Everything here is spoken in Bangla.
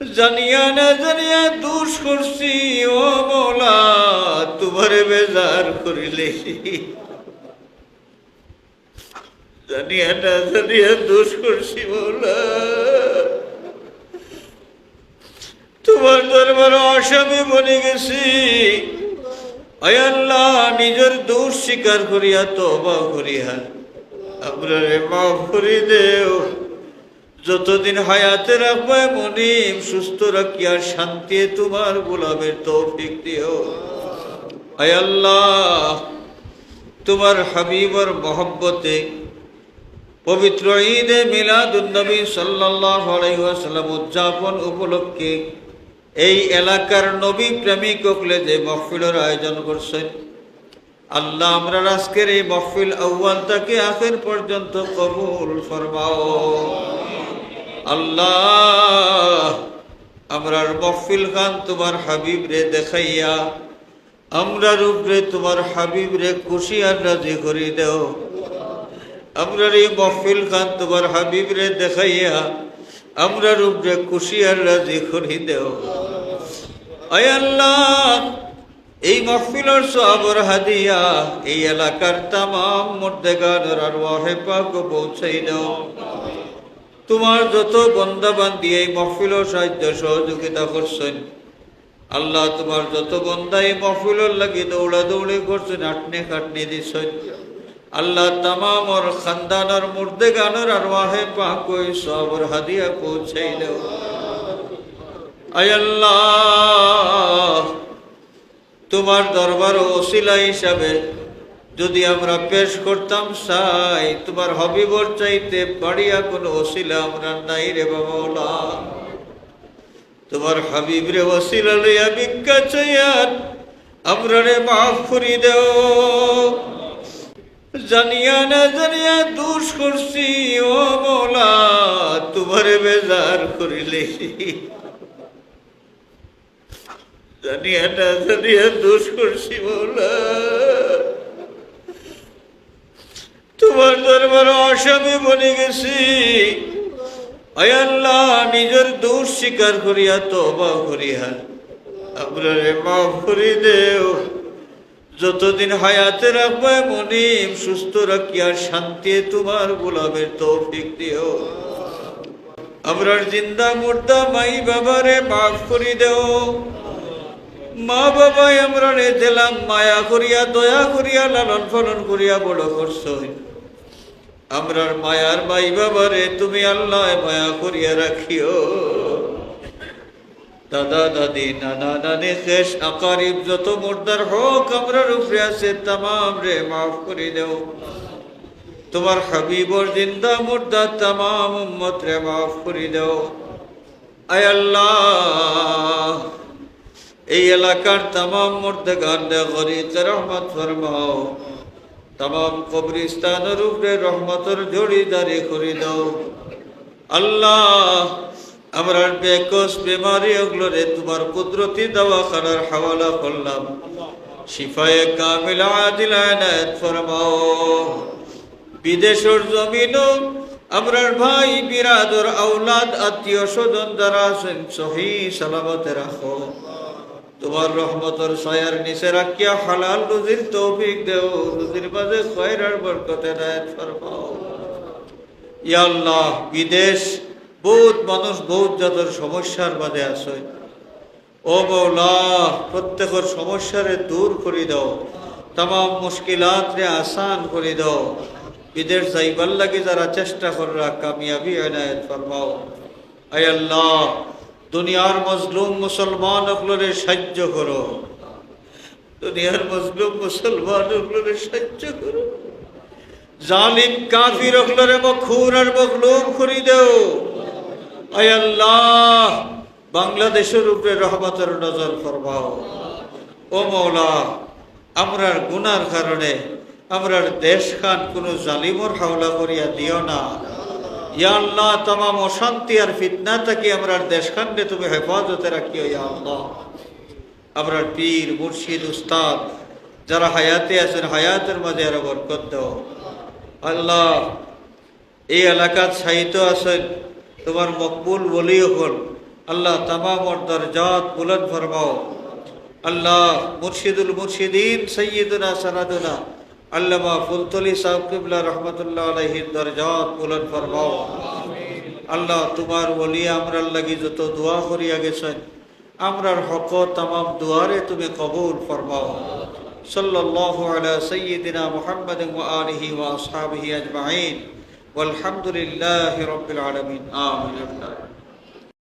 জানিয়া না জানিয়া দুষ করছি, ও মৌলা, তোমারে বেজার করিলে। জানিয়া না জানিয়া দুষ করছি, মৌলা। তোমার দরবার আসামি বনে গেছি। আল্লাহ, নিজের দোষ স্বীকার করিয়া তবা করিয়া। আমরা মাফ করি দেও। যতদিন হায়াতে রাখবে মনিম সুস্থ রাখিয়া শান্তি তোমার গোলামের তৌফিক দিও। আল্লাহ, তোমার হাবিবর মহব্বতে পবিত্র ঈদে মিলাদুন্নবী সাল্লাহ উদযাপন উপলক্ষে এই এলাকার নবী প্রেমিক হকলে যে মহফিলের আয়োজন করছেন। আল্লাহ, আমরা আজকের এই মহফিল আউ্বাল তাকে আখের পর্যন্ত কবুল ফরমাও। আল্লাহ আমরার মহফিল খান তোমার হাবিব রে দেখাইয়া, আমরা রূপরে তোমার হাবিব রে খুশি আর রাজি করি দেও। আমরার এই মহফিল খান তোমার হাবিব রে দেখাইয়া, আমরা রূপরে খুশি আর রাজি করি দেও। আয় আল্লাহ, এই মহফিলর সবর হাদিয়া, এই এলাকার তাম মুর্দেগানের আর ওয়াহে পাক পৌঁছাই দাও। তোমার যত বন্দাবান্দি এই মহফিলর সাহায্য সহযোগিতা করছেন, আল্লাহ তোমার যত বন্দা এই মহফিলর লাগি দৌড়া দৌড়ি করছেন, আটনে খাটনি দিছেন আল্লাহ তামামর খানদানর মুর্দে গানের আর ওয়াহে পাক ওই সবর হাদিয়া পৌঁছাই দাও। আল্লাহ, তোমার দরবার ওসিলা হিসাবে যদি আমরা পেশ করতাম সাই, তোমার হবিবর চাইতে বাড়িয়া কোনো ওসিলা আমরা নাই রে বাবা তোমার হাবিব রে ওসিলা লইয়া ভিক্ষা আমরা রে মাফ করি দেও। জানিয়া না জানিয়া দুষ করছি, ও মোলা তোমারে বেজার করিলে। জানিয়া না জানিয়া দোষ করছি বলা তোমার দরবার আসামি বনে গেছি। আল্লাহ নিজের দোষ স্বীকার করিয়া তবা করিয়া। আমরা রে মাফ করি দেও। যতদিন হায়াতে রাখবে মনিম সুস্থ রাখিয়া শান্তি তোমার গোলামের তৌফিক দিও। আমরার জিন্দা মুর্দা মাই বাবারে মাফ করি দেও। মা বাবাই আমরা দিলাম, মায়া করিয়া, দয়া করিয়া লালন পালন করিয়া বড় করছ। আমরার মায়ার মাই বাবারে, তুমি আল্লাহ মায়া করিয়া রাখিও। দাদা, দাদি, নানা, নানি, শেষ আকারিব, যত মুর্দার হোক আমরার উপরে আছে, তামাম রে মাফ করে দেও। তোমার হাবিবর জিন্দা মুর্দা, তামাম উম্মত রে মাফ করে দেও। আয় আল্লাহ, এই এলাকার তামাম মুর্দেগান গরিতে রহমত ফরমাও। তামাম কবরিস্তানের উপরে রহমতের জড়িদারি করে দাও। আল্লাহ, আমরা বেকস, বেমারি ওগুলোরে তোমার কুদরতি দওয়াখানার হাওয়ালা করলাম। শিফায়ে কামিল আদিল আনায়াত ফরমাও। বিদেশের জমিনও আমরার ভাই, বিরাদর আউলাদ আত্মীয় স্বজন যারা আছেন, সহি সালামতে রাখো। তোমার রহমতর সয়ার নিচে রাখিয়া হালাল রুজির তৌফিক দেও। রুজির মাঝে খয়রার বরকতে নায়াত ফরমাও। বিদেশ বহুত মানুষ বহুত জাতের সমস্যার মাঝে আছে। ও মৌলা, প্রত্যেকের সমস্যারে দূর করে দাও। তাম মুশকিলাত আসান করে দাও। বিদেশ যাইবার লাগে যারা চেষ্টা করা কামিয়াবি এনায়ত ফরমাও। আয় আল্লাহ দুনিয়ার মজলুম মুসলমান ওগুলোরে সাহায্য করো। দুনিয়ার মজলুম মুসলমান ওগুলোরে সাহায্য করো। জালিম, কাফির ওগুলোরে মখুর আর মখলুম করি দেও। আল্লাহ, বাংলাদেশের উপরে রহমতের নজর ফরমাও। ও মৌলা, আমরার গুনার কারণে আমরার দেশ খান কোনো জালিমর হাওলা করিয়া দিও না। ইয়া আল্লাহ, তামাম অশান্তি আর ফিতনা থেকে আমরার দেশখানদে তুমি হেফাজতে রাখিও, ইয়া আল্লাহ। আমরার পীর, মুর্শিদ, উস্তাদ, যারা হায়াতে আছেন, হায়াতের মাঝে আরও বরকত দাও। আল্লাহ, এই এলাকাত সাহিত্য আছেন, তোমার মকবুল বলি হল আল্লাহ, তামাম দরজাত বুলন্দ ফরমাও। আল্লাহ, মুর্শিদুল মুর্শিদিন সৈয়দুনা সনাদুনা। আল্লামা ফুলতলি সাহেব কিবলা রহমতুল্লাহ আলহির দরজাত বুলন্দ ফরমাও আল্লাহ তোমার বলি আমরার লাগি যত দোয়া করিয়া গেছেন আমরার হক তামাম দুয়ারে তুমি কবুল ফরমাও সাল্লাল্লাহু আলা সাইয়্যিদিনা মুহাম্মাদিন ওয়া আলিহি ওয়া আসহাবিহি আজমাইন والحمد لله رب العالمين آمين